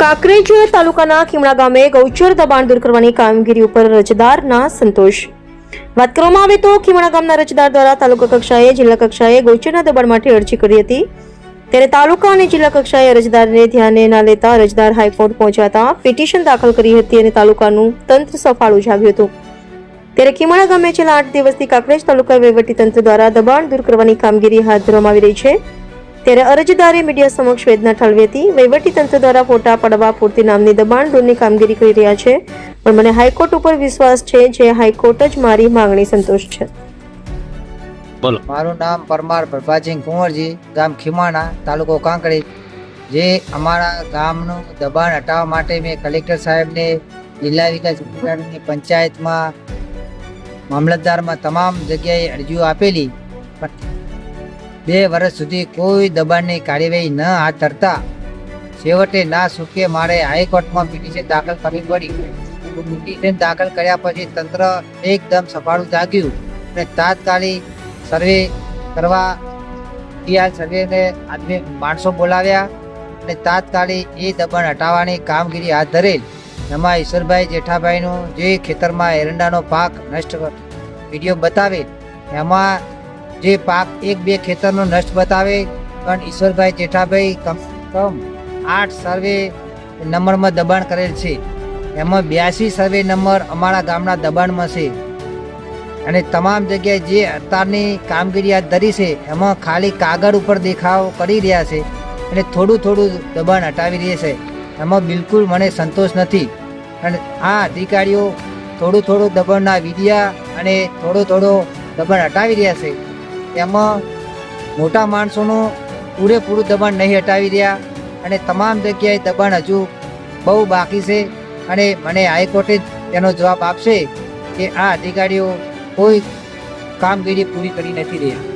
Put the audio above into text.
કાંકરેજ તાલુકાના ખીમડા ગામે ગૌચર દબાણ દૂર કરવાની કામગીરી ઉપર રજદારના સંતોષ. વાત કરવામાં આવે તો ખીમડા ગામના રજદાર દ્વારા તાલુકા કક્ષાએ, જિલ્લા કક્ષાએ ગૌચરના દબાણ માટે અરજી કરી હતી. ત્યારે તાલુકા અને જિલ્લા કક્ષાએ અરજદારને ધ્યાને ના લેતા અરજદાર હાઈકોર્ટ પહોંચાતા પિટિશન દાખલ કરી હતી અને તાલુકાનું તંત્ર સફાળ ઉજાવ્યું હતું. ત્યારે ખીમાણા ગામે છેલ્લા આઠ દિવસથી કાંકરેજ તાલુકા વહીવટી તંત્ર દ્વારા દબાણ દૂર કરવાની કામગીરી હાથ ધરવામાં આવી રહી છે. ત્યારે અરજદારે મીડિયા સમક્ષ વેદના ઠાલવી હતી. વહીવટી તંત્ર દ્વારા ફોટા પડવા પૂરતી નામની દબાણ દૂરની કામગીરી કરી રહ્યા છે. પણ મને હાઈકોર્ટ ઉપર વિશ્વાસ છે જે હાઈકોર્ટ જ મારી માંગણી સંતોષ છે. બોલો. મારું નામ પરમાર પ્રભાસિંહ કુંવરજી ગામ ખીમાણા તાલુકો કાંકરેજ જે અમારા ગામનું દબાણ હટાવવા માટે મેં કલેક્ટર સાહેબને જિલ્લા વિકાસ અધિકારીની પંચાયતમાં મામલતદારમાં તમામ જગ્યાએ અરજીઓ આપેલી. પણ બે વર્ષ સુધી કોઈ દબાણની કાર્યવાહી ન હાથ ધરતા છેવટે ના છૂટકે મારે હાઈકોર્ટમાં પિટિશન દાખલ કરવી પડી. પિટિશન દાખલ કર્યા પછી તંત્ર એકદમ સફાળું જાગ્યું અને તાત્કાલિક સર્વે કરવા ટીઆર સર્વેને આદમી માણસો બોલાવ્યા અને તાત્કાલિક એ દબાણ હટાવવાની કામગીરી હાથ ધરેલ. એમાં ઈશ્વરભાઈ જેઠાભાઈનું જે ખેતરમાં એરંડાનો પાક નષ્ટ વીડિયો બતાવે એમાં જે પાક એક બે ખેતરનો નષ્ટ બતાવે, પણ ઈશ્વરભાઈ જેઠાભાઈ કમ કમ આઠ સર્વે નંબરમાં દબાણ કરેલ છે. એમાં બ્યાસી સર્વે નંબર અમારા ગામના દબાણમાં છે. અને તમામ જગ્યાએ જે અત્યારની કામગીરી હાથ ધરી છે, એમાં ખાલી કાગળ ઉપર દેખાવ કરી રહ્યા છે અને થોડું થોડું દબાણ હટાવી રહ્યા છે. એમાં બિલકુલ મને સંતોષ નથી. અને આ અધિકારીઓ થોડું થોડું દબાણના વિડિયા અને થોડો થોડો દબાણ હટાવી રહ્યા છે. એમાં મોટા માણસોનું પૂરેપૂરું દબાણ નહીં હટાવી રહ્યા અને તમામ જગ્યાએ દબાણ હજુ બહુ બાકી છે અને મને હાઈકોર્ટે જ તેનો જવાબ આપશે કે આ અધિકારીઓ કોઈ કામગીરી પૂરી કરી નથી રહ્યા.